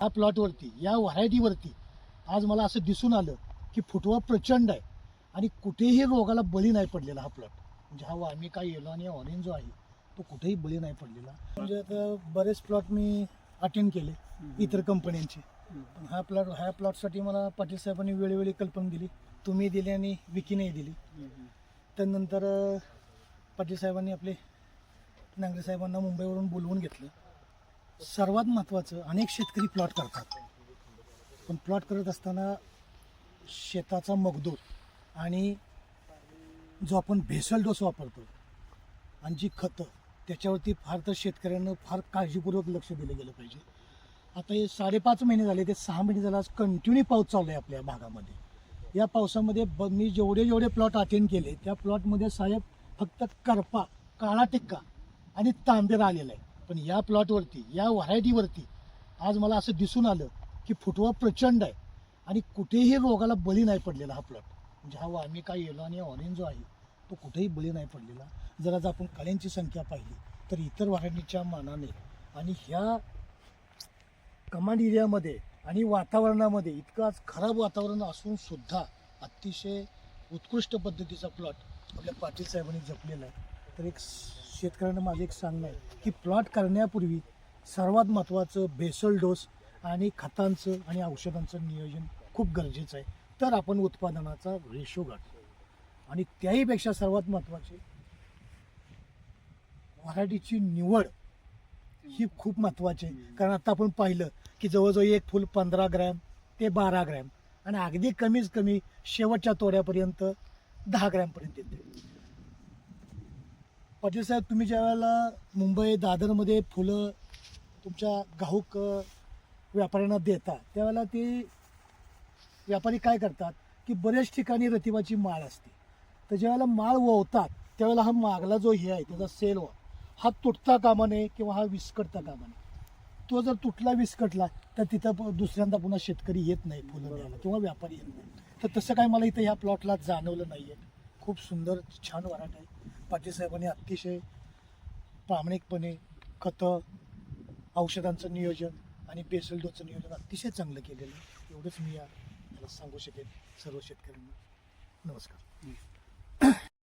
ह्या प्लॉटवरती या व्हरायटीवरती आज मला असं दिसून आलं की फुटवा प्रचंड आहे आणि कुठेही रोगाला बळी नाही पडलेला हा प्लॉट. म्हणजे हा वामिका येलो आणि ऑरेंज जो आहे तो कुठेही बळी नाही पडलेला. म्हणजे आता बरेच प्लॉट मी अटेंड केले इतर कंपन्यांचे. पण हा प्लॉट ह्या प्लॉटसाठी मला पाटील साहेबांनी वेळोवेळी कल्पना दिली. तुम्ही दिली आणि विकीनेही दिली. त्यानंतर पाटील साहेबांनी आपले नांगरे साहेबांना मुंबईवरून बोलवून घेतलं. सर्वात महत्त्वाचं अनेक शेतकरी प्लॉट करतात. पण प्लॉट करत असताना शेताचा मगदूर आणि जो आपण भेसल डोस वापरतो आणि जी खतं त्याच्यावरती फार तर शेतकऱ्यांना फार काळजीपूर्वक लक्ष दिलं गेलं पाहिजे. आता हे साडेपाच महिने झाले ते सहा महिने झाला आज कंटिन्यू पाऊस चालू आहे आपल्या भागामध्ये. या पावसामध्ये ब मी जेवढे जेवढे प्लॉट अटेंड केले त्या प्लॉटमध्ये साहेब फक्त करपा काळा टिक्का आणि तांबेरा आलेला आहे. पण या प्लॉटवरती या व्हरायटीवरती आज मला असं दिसून आलं की फुटवा प्रचंड आहे आणि कुठेही रोगाला बळी नाही पडलेला हा प्लॉट. म्हणजे हा आम्ही काय येलो आणि ऑरेंज जो आहे तो कुठेही बळी नाही पडलेला. जर आज आपण कळ्यांची संख्या पाहिली तर इतर व्हरायटीच्या मानाने आणि ह्या कमांड एरियामध्ये आणि वातावरणामध्ये इतकं आज खराब वातावरण असून सुद्धा अतिशय उत्कृष्ट पद्धतीचा प्लॉट आपल्या पाटील साहेबांनी जपलेला आहे. तर एक शेतकऱ्यांना माझं एक सांगणं आहे की प्लॉट करण्यापूर्वी सर्वात महत्त्वाचं बेसल डोस आणि खतांचं आणि औषधांचं नियोजन खूप गरजेचं आहे. तर आपण उत्पादनाचा रेशो गाठतो आणि त्याहीपेक्षा सर्वात महत्त्वाचे व्हरायटीची निवड ही खूप महत्त्वाची आहे. कारण आता आपण पाहिलं की जवळजवळ एक फुल पंधरा ग्रॅम ते बारा ग्रॅम आणि अगदी कमीच कमी शेवटच्या तोड्यापर्यंत दहा ग्रॅमपर्यंत येते. पाटील साहेब तुम्ही ज्या वेळेला मुंबई दादरमध्ये फुलं तुमच्या घाऊक व्यापाऱ्यांना देता त्यावेळेला ते व्यापारी काय करतात की बऱ्याच ठिकाणी रतिबाची माळ असते. तर ज्यावेळेला माळ वळतात त्यावेळेला हा मागला जो हे आहे त्याचा सेल हा तुटता कामा नये किंवा हा विस्कटता कामा नये. तो जर तुटला विस्कटला तर तिथं दुसऱ्यांदा पुन्हा शेतकरी येत नाही फुलं द्यायला किंवा व्यापारी येत नाही. तर तसं काय मला इथं ह्या प्लॉटला जाणवलं नाही आहे खूप सुंदर छान वराट आहे. पाटील साहेबांनी अतिशय प्रामाणिकपणे खतं औषधांचं नियोजन आणि बेसल नियोजन अतिशय चांगलं केलेलं आहे. एवढंच मी या- याला सांगू शकेन सर्व शेतकऱ्यांना. नमस्कार.